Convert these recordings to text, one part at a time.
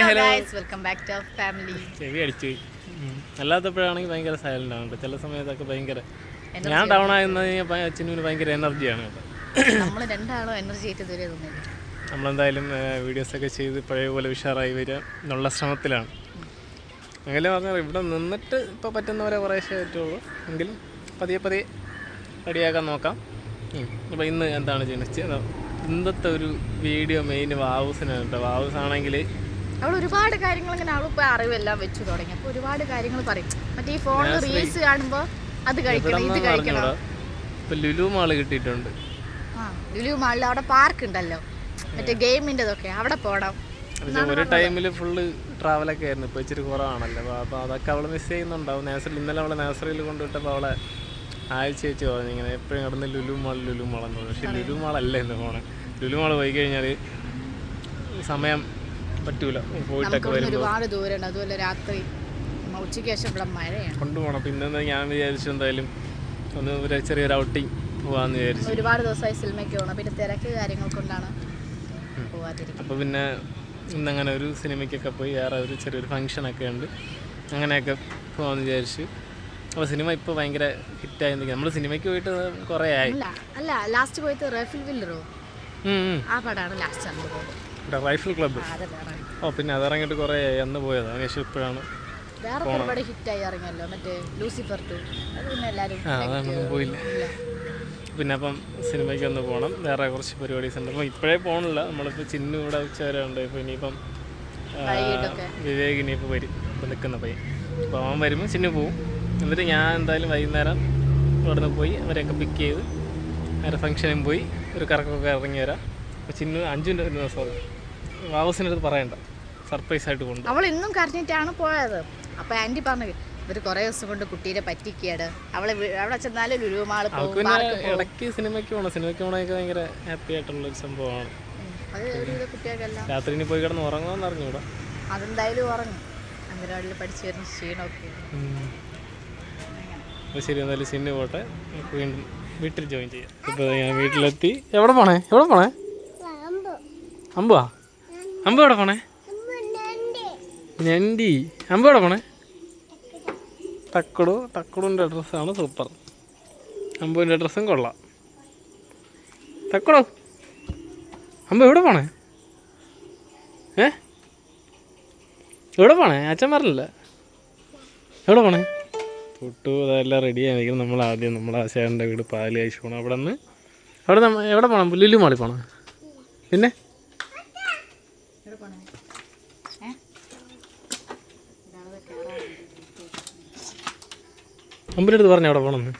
Hello welcome back to family ചെവി അടിച്ചു. അല്ലാത്തപ്പോഴാണെങ്കിൽ ഭയങ്കര സൈലന്റ് ആണ് ചില സമയത്തൊക്കെ ഭയങ്കര ഞാൻ ഡൗൺ കഴിഞ്ഞാൽ അച്ഛനൂന് ഭയങ്കര എനർജിയാണ് നമ്മൾ രണ്ടാളും എനർജി ആയിട്ട് ഇതുവരെ തോന്നില്ല നമ്മളെന്തായാലും വീഡിയോസൊക്കെ ചെയ്ത് പഴയ പോലെ ഉഷാറായി വരിക എന്നുള്ള ശ്രമത്തിലാണ്. അങ്ങനെ പറഞ്ഞാൽ ഇവിടെ നിന്നിട്ട് ഇപ്പോൾ പറ്റുന്നവരെ കുറേശ്ശേ പറ്റുള്ളൂ. എങ്കിലും പതിയെ പതിയെ റെഡിയാക്കാൻ നോക്കാം. അപ്പോൾ ഇന്ന് എന്താണ് ചെയ്യുന്നത്? ഇന്നത്തെ ഒരു വീഡിയോ മെയിൻ വാവൂസിനാണ് കേട്ടോ. വാവൂസ് ആണെങ്കിൽ അവൾ ഒരുപാട് കാര്യങ്ങൾ ഇങ്ങനെ അവളിപ്പോൾ അറിവെല്ലാം വെച്ചു തുടങ്ങി. അപ്പോൾ ഒരുപാട് കാര്യങ്ങൾ പറയും. മറ്റേ ഈ ഫോണിൽ റീൽസ് കാണുമ്പോൾ അത് കഴിക്കണം ഇത് കഴിക്കണം. ലുലു മാൾ കിട്ടിയിട്ടുണ്ട്. ആ ലുലു മാളിൽ അവിടെ പാർക്ക് ഉണ്ടല്ലോ. മറ്റേ ഗെയിമിന്റെതൊക്കെ അവിടെ പോകണം ഒരു ടൈമിൽ ഫുള്ള് ട്രാവലൊക്കെ ആയിരുന്നു. ഇപ്പൊ ഇച്ചിരി കുറവാണല്ലോ. അപ്പോൾ അതൊക്കെ അവൾ മിസ് ചെയ്യുന്നുണ്ടാവും. നേഴ്സറി ഇന്നലെ അവളെ നേഴ്സറിയിൽ കൊണ്ടുവിട്ടപ്പോൾ അവളെ ആഴ്ച ചേച്ചി പറഞ്ഞു. ഇങ്ങനെ എപ്പോഴും കിടന്ന് ലുലു മാൾ ലുലു മാളെന്ന് പറഞ്ഞു. പക്ഷെ ലുലു മാളല്ല എന്ന് പോണേ ലുലു മാൾ പോയി കഴിഞ്ഞാൽ സമയം പറ്റൂല. പോയിട്ടൊക്കെ വരുമ്പോൾ ഒരുപാട് ദൂരമുണ്ട്. അതുപോലെ രാത്രി ഉച്ചയ്ക്ക് ശേഷം ഇവിടെ മഴയാണ്. കൊണ്ടുപോകണം പിന്നെ ഞാൻ വിചാരിച്ചു എന്തായാലും ഒന്ന് ഒരു ചെറിയൊരു ഔട്ടിങ് പോവാന്ന് വിചാരിച്ചു. ഒരുപാട് ദിവസമായി സിനിമയ്ക്ക് പോകണം പിന്നെ തിരക്ക് കാര്യങ്ങൾ കൊണ്ടാണ് അപ്പോൾ പിന്നെ ഇന്നങ്ങനെ ഒരു സിനിമയ്ക്കൊക്കെ പോയി വേറെ ഒരു ചെറിയൊരു ഫങ്ഷനൊക്കെ ഉണ്ട്. അങ്ങനെയൊക്കെ പോകാമെന്ന് വിചാരിച്ചു. അപ്പോൾ സിനിമ ഇപ്പോൾ ഭയങ്കര ഹിറ്റായി നമ്മൾ സിനിമയ്ക്ക് പോയിട്ട് കുറേ ആയി. അല്ല ലാസ്റ്റ് പോയിട്ട് റഫിൽ വില്ലറോ. ആ പടമാണ് ലാസ്റ്റ് ആണ് പോയത് ഇവിടെ റൈഫിൾ ക്ലബ്ബ്. ഓ പിന്നെ അതിറങ്ങിയിട്ട് കുറേ എന്ന് അന്ന് പോയതാണ് ശേഷം ഇപ്പോഴാണ് വേറെ ഒരുപാട് ഹിറ്റായി ഇറങ്ങിയല്ലോ. മറ്റേ ലൂസിഫർ ടു അത് പിന്നെ എല്ലാവരും ആ അതൊന്നും പോയില്ല. പിന്നെ അപ്പം സിനിമയ്ക്ക് ഒന്ന് പോകണം വേറെ കുറച്ച് പരിപാടീസ് ഉണ്ട്. അപ്പം ഇപ്പോഴേ പോകണില്ല നമ്മളിപ്പോൾ ചിന്നു ഇവിടെ ഉച്ച വരെ ഉണ്ട് ഇപ്പോൾ ഇനിയിപ്പം. വിവേക് ഇനിയിപ്പോൾ വരും. ഇപ്പോൾ നിൽക്കുന്ന പയ്യൻ. അപ്പോൾ അവൻ വരുമ്പോൾ ചിന്നു പോവും. എന്നിട്ട് ഞാൻ എന്തായാലും വൈകുന്നേരം ഇവിടെ നിന്ന് പോയി അവരെയൊക്കെ പിക്ക് ചെയ്ത് വേറെ ഫംഗ്ഷനും പോയി ഒരു കറക്കമൊക്കെ ഇറങ്ങി വരാം. അപ്പോൾ ചിന്നു അഞ്ചിന്റെ സോറി വാവസിന്റെ അടുത്ത് പറയണ്ട. സർപ്രൈസ് ആയിട്ട് കൊണ്ട്. അവൾ ഇന്നും കരഞ്ഞിട്ടാണ് പോയത്. അപ്പൊ ആന്റി പറഞ്ഞു ഇവർ കുറെ ദിവസം കൊണ്ട് കുട്ടീനെ പറ്റിക്കാട് അവളെ വി- അവിടെ ചെന്നാലും ലുലുമാൾ അവൾക്ക് പിന്നെ ഇടയ്ക്ക് സിനിമയ്ക്ക് പോകണം സിനിമയ്ക്ക് പോകണമൊക്കെ ഭയങ്കര ഹാപ്പി ആയിട്ടുള്ളൊരു സംഭവമാണ്. ഉം. അത് ഒരുവിധ കുട്ടികൾക്കെല്ലാം. രാത്രി ഇനി പോയി കിടന്ന് ഉറങ്ങുമെന്ന് അറിഞ്ഞൂടാ അതെന്തായാലും ഉറങ്ങും. അംഗനവാടിയിൽ പഠിച്ചു വരുന്ന ക്ഷീണമൊക്കെ. അപ്പോൾ ശരി എന്തായാലും സിനിമ പോട്ടെ. നമുക്ക് വീണ്ടും വീട്ടിൽ ജോയിൻ ചെയ്യാം. ഇപ്പോൾ ഞാൻ വീട്ടിലെത്തി. എവിടെ പോണേ? എവിടെ പോണേ? അമ്പുവാ? അമ്പു എവിടെ പോണേ? ഞണ്ടി. അമ്പു എവിടെ പോണേ? തക്കടു ടക്കടുന്റെ ഡ്രസ്സാണ് സൂപ്പർ അമ്പുവിന്റെ അഡ്രസ്സും കൊള്ളാം. ടക്കടു അമ്പു എവിടെ പോണേ? ഏ? എവിടെ പോണേ? അച്ഛൻ പറഞ്ഞില്ല? എവിടെ പോണേ? തൊട്ടു അതെല്ലാം റെഡി ആയിരിക്കും നമ്മൾ ആദ്യം നമ്മൾ ആശാന്റെ വീട് പാൽ കഴിച്ചു പോകണം അവിടെ നിന്ന് അവിടെ എവിടെ പോകണം ലുലു മാളി പോകണം പിന്നെ എവിടെ പോണേ അമ്പിന്റെ അടുത്ത് പറഞ്ഞു എവിടെ പോകണമെന്ന്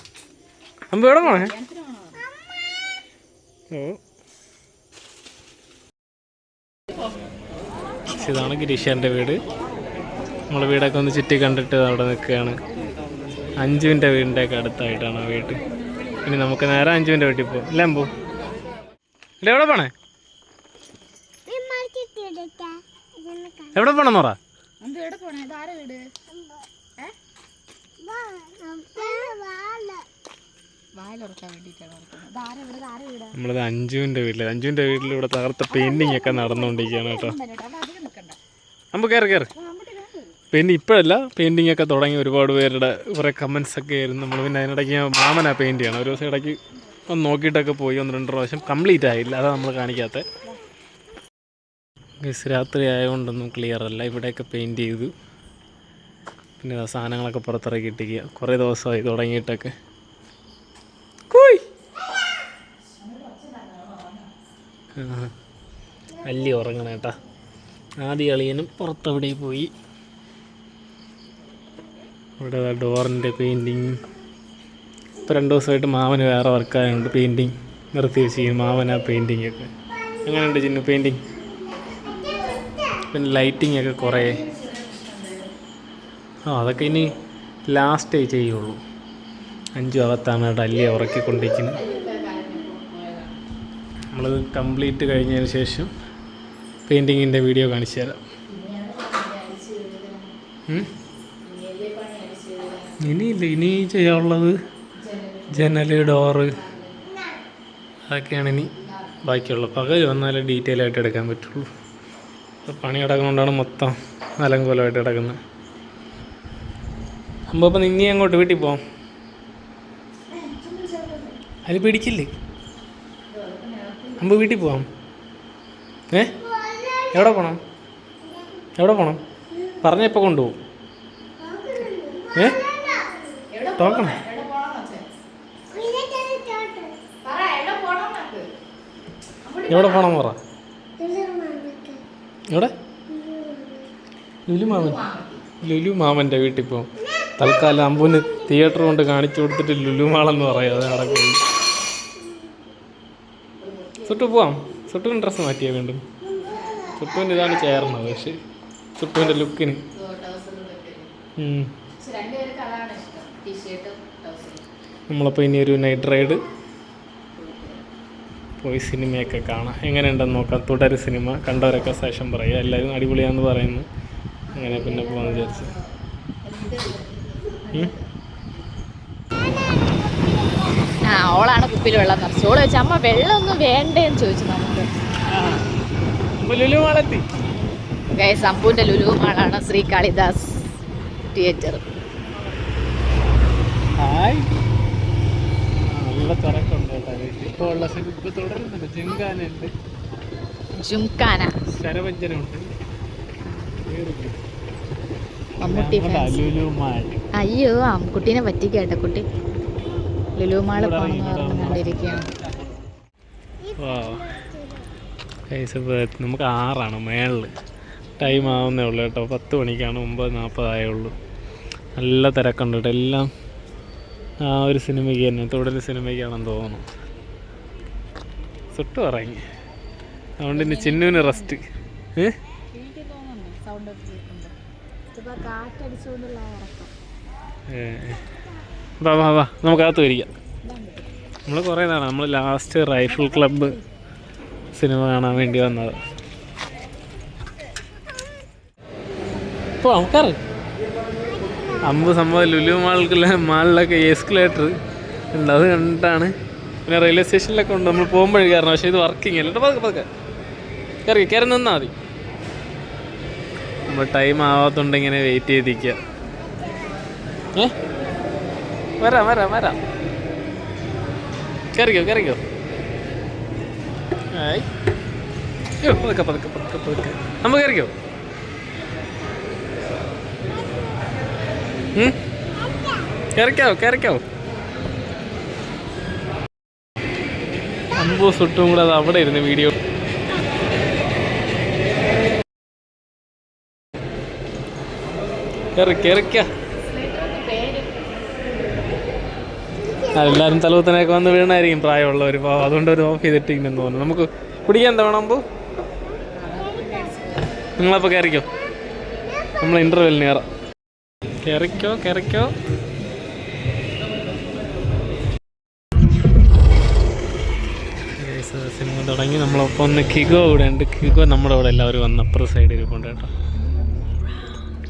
അമ്പ എവിടെ പോണേ? ഓ. ഇതാണ് ഗിരീഷാന്റെ വീട്. നമ്മളെ വീടൊക്കെ ഒന്ന് ചുറ്റി കണ്ടിട്ട് അവിടെ നിൽക്കുകയാണ്. അഞ്ജുവിന്റെ വീടിന്റെയൊക്കെ അടുത്തായിട്ടാണ് ആ വീട്. ഇനി നമുക്ക് നേരെ അഞ്ജുവിന്റെ വീട്ടിൽ പോകും ഇല്ല അമ്പു? ഇല്ല എവിടെ പോണേ? എവിടെ പോണെന്ന് പറ എന്ത് എവിടെ പോണേ ഇതാരെ വീട് വായിലുറക്കാൻ വേണ്ടിയിട്ടാണ് ഉറക്കുന്നത് ഇതാരെ വീട് ഇതാരെ വീട് നമ്മളത് അഞ്ജുവിന്റെ വീട്ടിൽ അഞ്ജുവിന്റെ വീട്ടിൽ ഇവിടെ തകർത്ത പെയിന്റിങ് ഒക്കെ നടന്നുകൊണ്ടിരിക്കുകയാണ് കേട്ടോ. അമ്പ് കയറി കയറി പിന്നെ ഇപ്പോഴല്ല പെയിന്റിങ് ഒക്കെ തുടങ്ങി ഒരുപാട് പേരുടെ കുറേ കമൻസ് ഒക്കെ ആയിരുന്നു. നമ്മൾ പിന്നെ അതിനിടയ്ക്ക് മാമനാ പെയിന്റ് ചെയ്യണം. ഒരു ദിവസം ഇടയ്ക്ക് ഒന്ന് നോക്കിയിട്ടൊക്കെ പോയി ഒന്ന് രണ്ട് പ്രാവശ്യം കംപ്ലീറ്റ് ആയില്ല. അതാണ് നമ്മൾ കാണിക്കാത്ത. ഗസ് രാത്രി ആയതുകൊണ്ടൊന്നും ക്ലിയർ അല്ല. ഇവിടെയൊക്കെ പെയിന്റ് ചെയ്തു. പിന്നെ സാധനങ്ങളൊക്കെ പുറത്തിറക്കി ഇട്ടിരിക്കുക കുറേ ദിവസമായി തുടങ്ങിയിട്ടൊക്കെ. കൂയ്. അല്ലി ഉറങ്ങണ കേട്ടാ. ആദ്യ അളിയനും പുറത്തെവിടെ പോയി. ഇവിടെ ഡോറിന്റെ പെയിന്റിങ്. ഇപ്പോൾ രണ്ട് ദിവസമായിട്ട് മാവന് വേറെ വർക്കായതുകൊണ്ട് പെയിന്റിങ് നിർത്തി വെച്ചിരിക്കും മാവൻ ആ പെയിന്റിങ് ഒക്കെ. അങ്ങനെയുണ്ട് ചിന്നു പെയിന്റിങ്? പിന്നെ ലൈറ്റിംഗ് ഒക്കെ കുറേ. ആ അതൊക്കെ ഇനി ലാസ്റ്റേ ചെയ്യുള്ളൂ. അഞ്ചു ഭാഗത്താണ് ഡല്ലി ഉറക്കിക്കൊണ്ടിരിക്കുന്നത് നമ്മളത് കംപ്ലീറ്റ് കഴിഞ്ഞതിന് ശേഷം പെയിന്റിങ്ങിന്റെ വീഡിയോ കാണിച്ചു തരാം? ഇനിയില്ല ഇനി ചെയ്യാനുള്ളത് ജനൽ ഡോറ് അതൊക്കെയാണ് ഇനി ബാക്കിയുള്ളത്. പകൽ വന്നാലേ ഡീറ്റെയിൽ ആയിട്ട് എടുക്കാൻ പറ്റുള്ളൂ. പണി കിടക്കുന്നതുകൊണ്ടാണ് മൊത്തം അലങ്കോലമായിട്ട് കിടക്കുന്നത്. അമ്പ അപ്പം അങ്ങോട്ട് വീട്ടിൽ പോവാം അത് പിടിക്കില്ലേ? അമ്പ വീട്ടിൽ പോവാം. ഏ? എവിടെ പോണം? എവിടെ പോണം? പറഞ്ഞ ഇപ്പം കൊണ്ടുപോകും. ഏ? തോക്കണം. എവിടെ പോണം പറ. എവിടെ? ലുലു മാമൻ. ലുലു മാമന്റെ വീട്ടിൽ പോകും തൽക്കാലം അമ്പുവിന് തിയേറ്റർ കൊണ്ട് കാണിച്ചു കൊടുത്തിട്ട് ലുലുമാളെന്ന് പറയും അത് അവിടെ പോയി സുട്ടു പോവാം. സുട്ടുവിന് ഡ്രസ്സ് മാറ്റിയാ വീണ്ടും. സുട്ടുവിന്റെ ഇതാണ് ചേർന്നത് പക്ഷേ സുട്ടുവിന്റെ ലുക്കിന് നമ്മളപ്പോൾ ഇനി ഒരു നൈറ്റ് റൈഡ് പോയി സിനിമയൊക്കെ കാണാം. എങ്ങനെയുണ്ടെന്ന് നോക്കാം. തുടരെ സിനിമ കണ്ടവരൊക്കെ ശേഷം പറയുക എല്ലാവരും അടിപൊളിയാണെന്ന് പറയുന്നു. അങ്ങനെ പിന്നെ പോകാമെന്ന് വിചാരിച്ചു? ആ ഓളാണ് കുപ്പിയിൽ വെള്ളം നിറച്ചു ഓൾ ചോദിച്ചു അമ്മ വെള്ളമൊന്നും വേണ്ടേന്ന് ചോദിച്ചു നമുക്ക്. സമ്പൂന്റെ ലുലു മാളെത്തി. ഗൈസ് അമ്പുവിന്റെ ലുലു മാളാണ് ശ്രീ കാളിദാസ് തിയേറ്റർ. ഹായ്. നല്ല തിരക്കുണ്ട് കേട്ടോ ഇപ്പോൾ ഉള്ള സിനിമ ഇപ്പോൾ തുടരുന്നുണ്ട്. ജിങ്കാനുണ്ട് ജുംഖാന. ശരവഞ്ചനുണ്ട്. മമ്മൂട്ടി ഫാൻസ് അയ്യോ അമ്മുക്കുട്ടീനെ പറ്റിക്കട്ടെ കുട്ടി. ലുലു മാൾ പോണെന്ന് പറഞ്ഞുകൊണ്ടിരിക്കുകയാണ് കൈസ് നമുക്ക് ആറാണ് മേളിൽ ടൈം ആവുന്നേ ഉള്ളൂ കേട്ടോ. പത്ത് മണിക്കാണ് ഒമ്പത് നാൽപ്പതായേ ഉള്ളൂ നല്ല തിരക്കുണ്ട് കേട്ടോ എല്ലാം. ആ ഒരു സിനിമയ്ക്ക് തന്നെ തുടർ സിനിമയ്ക്കാണെന്ന് തോന്നുന്നു. സുട്ടു ഇറങ്ങി. അതുകൊണ്ട് ഇനി ചിന്നുവിന് റെസ്റ്റ് ഏ? ഏ. വാ വാ വാ. നമുക്ക് അകത്ത് വരിക നമ്മൾ കുറേ നാളാണ് നമ്മൾ ലാസ്റ്റ് റൈഫിൾ ക്ലബ്ബ് സിനിമ കാണാൻ വേണ്ടി വന്നത്. ഇപ്പോൾ കയറ് അമ്പ് സംഭവം ലുലു മാളിലെ മാളിലൊക്കെ എസ്കലേറ്റർ ഉണ്ട്. അത് കണ്ടിട്ടാണ് പിന്നെ റെയിൽവേ സ്റ്റേഷനിലൊക്കെ ഉണ്ട്. നമ്മൾ പോകുമ്പോഴേ കയറണം. പക്ഷേ ഇത് വർക്കിംഗ് അല്ല? കേട്ടോ പതുക്കെ പതുക്കെ. കയറി കയറി നിന്നാൽ മതി. നമ്മൾ ടൈം ആവാത്തോണ്ട് ഇങ്ങനെ വെയിറ്റ് ചെയ്തിരിക്കുക ഏ? വരാം വരാം വരാം. കയറിക്കോ കയറിക്കോ ആയി പതുക്കെ പതുക്കെ പതുക്കെ പതുക്കെ. നമ്മൾ കയറിക്കോ ഉം? കയറിക്കോ കയറിക്കോ അമ്പൂ സുട്ടും കൂടെ അത് അവിടെ ഇരുന്ന് വീഡിയോ എല്ലാവരും തലവത്തനൊക്കെ വന്ന് വീണായിരിക്കും പ്രായമുള്ളവർ പാവം അതുകൊണ്ട് ഒരു ഓഫ് ചെയ്തിട്ടിങ്ങനെ തോന്നുന്നു. നമുക്ക് കുടിക്കാൻ എന്താ വേണം അമ്പൂ? നിങ്ങളപ്പോൾ കയറിക്കോ നമ്മൾ ഇന്റർവെല്ലിന് കയറാം കയറിക്കോ കയറിക്കോ സിനിമ തുടങ്ങി. നമ്മളൊപ്പം ഒന്ന് കിഗോ ഇവിടെ ഉണ്ട്. കിഗോ നമ്മുടെ ഇവിടെ എല്ലാവരും വന്ന് അപ്പുറം സൈഡിൽ ഇരിപ്പുണ്ട് കേട്ടോ.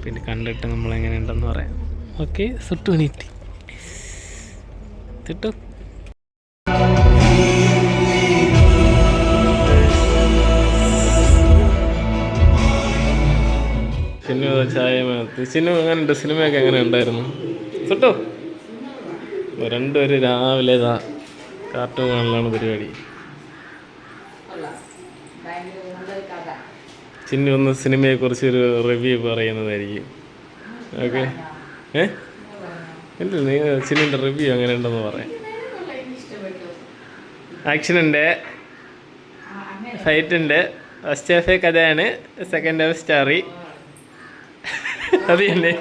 പിന്നെ കണ്ടിട്ട് നമ്മൾ എങ്ങനെ ഉണ്ടെന്ന് പറയാം. ഓക്കെ സുട്ടു മിനിറ്റ് തിട്ടു. സിനിമ ചായ സിനിമ സിനിമയൊക്കെ എങ്ങനെ ഉണ്ടായിരുന്നു സുട്ടോ രണ്ടുപേര് രാവിലെ കാർട്ടൂൺ കാണലാണ് പരിപാടി. ചിന്നു ഒന്ന് സിനിമയെക്കുറിച്ച് ഒരു റിവ്യൂ പറയുന്നതായിരിക്കും. ഓക്കെ ഏ? ഇല്ല നീ ചിന്നിന്റെ റിവ്യൂ അങ്ങനെ ഉണ്ടെന്ന് പറയാം. ആക്ഷനുണ്ട് ഫൈറ്റുണ്ട് ഫസ്റ്റ് ഹാഫ് കഥയാണ്. സെക്കൻഡ് ഹാഫ് സ്റ്റോറി അത് തന്നെ.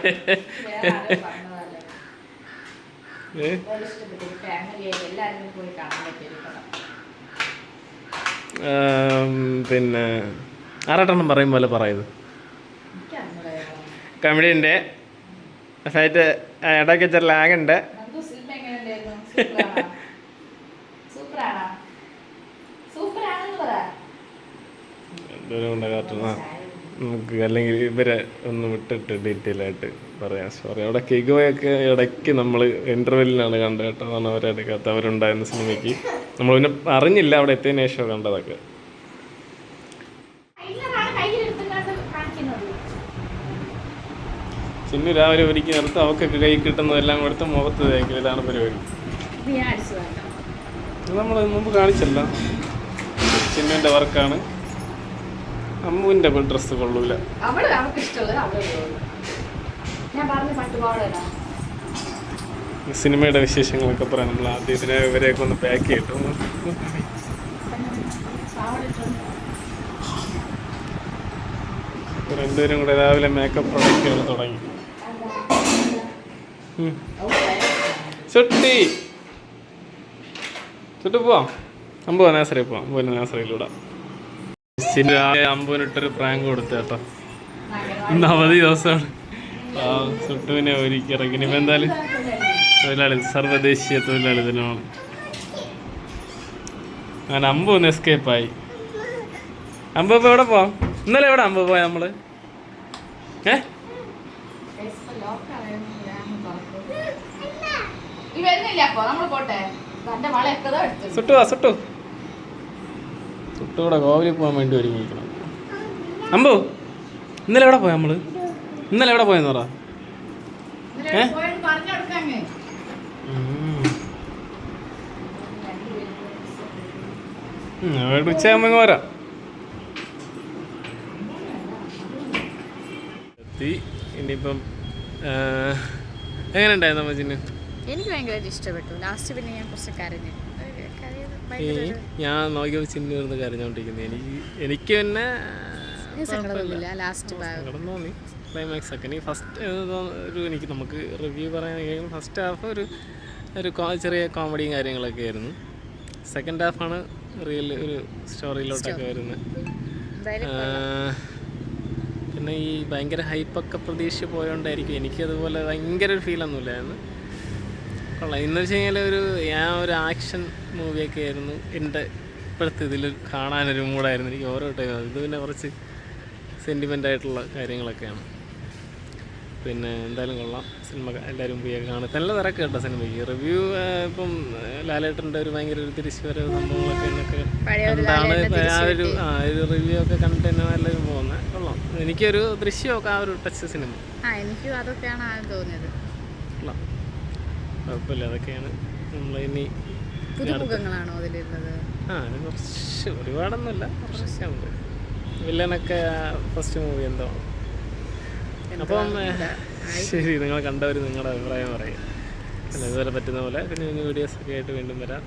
പിന്നെ ആറാട്ടെണ്ണം പറയും പോലെ പറയുന്നത് കമഡിയുണ്ട് ഫൈറ്റ് ഇടയ്ക്ക് ഇച്ചിരി ലാഗുണ്ട് നമുക്ക് അല്ലെങ്കിൽ ഇവരെ ഒന്ന് വിട്ടിട്ട് ഡീറ്റെയിൽ ആയിട്ട് പറയാം. സോറി അവിടെ കിഗോയൊക്കെ ഇടയ്ക്ക് നമ്മൾ ഇന്റർവെല്ലിനാണ് കണ്ടത് കേട്ടോ. അതാണ് അവരെടുക്കാത്ത അവരുണ്ടായിരുന്ന സിനിമയ്ക്ക് നമ്മൾ പിന്നെ അറിഞ്ഞില്ല അവിടെ എത്തിയതിനു ശേഷം കണ്ടതൊക്കെ. ചിന്നു രാവിലെ ഒരുക്കി നിർത്ത് അവക്കൊക്കെ കൈ കിട്ടുന്നതെല്ലാം കൊടുത്ത് മുഖത്ത് തേക്കൽ ഇതാണ് പരിപാടി. നമ്മൾ മുമ്പ് കാണിച്ചല്ല. ചിന്നുവിന്റെ വർക്കാണ്. അമ്മുവിന്റെ ഡ്രസ്സ് കൊള്ളൂല. സിനിമയുടെ വിശേഷങ്ങളൊക്കെ പറയാം നമ്മൾ ആദ്യം ഇതിനെ ഇവരെയൊക്കെ ഒന്ന് പാക്ക് ചെയ്തു രണ്ടുപേരും കൂടെ രാവിലെ മേക്കപ്പ് പ്രൊഡക്റ്റുകൾ തുടങ്ങി. ചുട്ടി ചുട്ടു പോവാം. അമ്പു നേസറി പോവാം. അമ്പു നേസറിയിലൂടെ അമ്പുവിനിട്ടൊരു പ്രാങ്ക് കൊടുത്തു കേട്ടോ. ഇന്ന് അവധി ദിവസമാണ്. ആ ചുട്ടുവിനെ ഒരുക്കി ഇറങ്ങി ഇനിയിപ്പോൾ എന്തായാലും തൊഴിലാളി സർവദേശീയ തൊഴിലാളി ദിനമാണ്. അങ്ങനെ അമ്പു ഒന്ന് എസ്കേപ്പായി അമ്പു ഇപ്പോൾ എവിടെ പോവാം? ഇന്നലെ എവിടെ അമ്പു പോയാൽ നമ്മൾ? ഏ? ഈ വരുന്നില്ല അപ്പൊ? നമ്മൾ പോട്ടെ. തന്റെ വള എക്കതോ എടുത്തു സുട്ടു വാ സുട്ടു. സുട്ടു കൂടെ കോവിലിൽ പോകാൻ വേണ്ടി ഒരുങ്ങിയിരിക്കണം. അമ്പു ഇന്നലെ എവിടെ പോയ നമ്മൾ? ഇന്നലെ എവിടെ പോയെന്ന് പറ. ഏ? ഉച്ചയാകുമ്പോ വരാം. എത്തി. ഇനിയിപ്പം എങ്ങനെ ഉണ്ടായിരുന്നു അമ്മച്ചിന്? എനിക്ക് ഭയങ്കരമായിട്ട് ഇഷ്ടപ്പെട്ടു. ലാസ്റ്റ് പിന്നെ ഞാൻ കുറച്ച് കരഞ്ഞു. ഞാൻ നോക്കിയപ്പോൾ ചിന്നു ഇരുന്ന് കരഞ്ഞോണ്ടിരിക്കുന്നത് എനിക്ക് എനിക്ക് തന്നെ എനിക്ക് സങ്കടം തോന്നില്ല ലാസ്റ്റ് സങ്കടം തോന്നി. ക്ലൈമാക്സ് ഒക്കെ. ഫസ്റ്റ് ഒരു എനിക്ക് നമുക്ക് റിവ്യൂ പറയാൻ ഫസ്റ്റ് ഹാഫ് ഒരു ഒരു ചെറിയ കോമഡിയും കാര്യങ്ങളൊക്കെ ആയിരുന്നു. സെക്കൻഡ് ഹാഫാണ് റിയൽ ഒരു സ്റ്റോറിയിലോട്ടൊക്കെ വരുന്നത് പിന്നെ ഈ ഭയങ്കര ഹൈപ്പൊക്കെ പ്രതീക്ഷിച്ച് പോയോണ്ടായിരിക്കും എനിക്കതുപോലെ ഭയങ്കര ഒരു ഫീലൊന്നുമില്ലായിരുന്നു കൊള്ളാം. ഇന്ന് വെച്ച് കഴിഞ്ഞാൽ ഒരു ഞാൻ ഒരു ആക്ഷൻ മൂവിയൊക്കെ ആയിരുന്നു. എന്റെ ഇപ്പോഴത്തെ ഇതിൽ കാണാനൊരു മൂഡായിരുന്നു എനിക്ക് ഓരോ ടൈം ഇത് പിന്നെ കുറച്ച് സെന്റിമെന്റ് ആയിട്ടുള്ള കാര്യങ്ങളൊക്കെയാണ്. പിന്നെ എന്തായാലും കൊള്ളാം. സിനിമ എല്ലാവരും പോയി കാണും. നല്ല തിരക്ക് കേട്ടോ സിനിമയ്ക്ക്. റിവ്യൂ ഇപ്പം ലാലേട്ടന്റെ ഒരു ഭയങ്കര ഒരു തിരിച്ചു വരവ് സംഭവങ്ങളൊക്കെ എന്നൊക്കെ കണ്ടാണ് ആ ഒരു ആ ഒരു റിവ്യൂ ഒക്കെ കണ്ടിട്ട് തന്നെ എല്ലാവരും പോകുന്നത് കൊള്ളാം. എനിക്കൊരു ദൃശ്യമൊക്കെ ആ ഒരു ടച്ച് സിനിമ ആ എനിക്കും അതൊക്കെയാണ് ആദ്യം തോന്നിയത്. കൊള്ളാം. കുഴപ്പമില്ല. അതൊക്കെയാണ് നമ്മൾ ഇനി പുതുമുഖങ്ങളാണോ അതിലുള്ളത് ആ അത് കുറച്ച് ഒരുപാടൊന്നുമില്ല. കുറച്ചൊക്കെ ഉണ്ട്. വില്ലനൊക്കെ ഫസ്റ്റ് മൂവി എന്തോ. അപ്പം ശരി നിങ്ങൾ കണ്ടവർ നിങ്ങളുടെ അഭിപ്രായം പറയും. ഇതുപോലെ പറ്റുന്ന പോലെ. പിന്നെ വീഡിയോസ് ഒക്കെ ആയിട്ട് വീണ്ടും വരാം.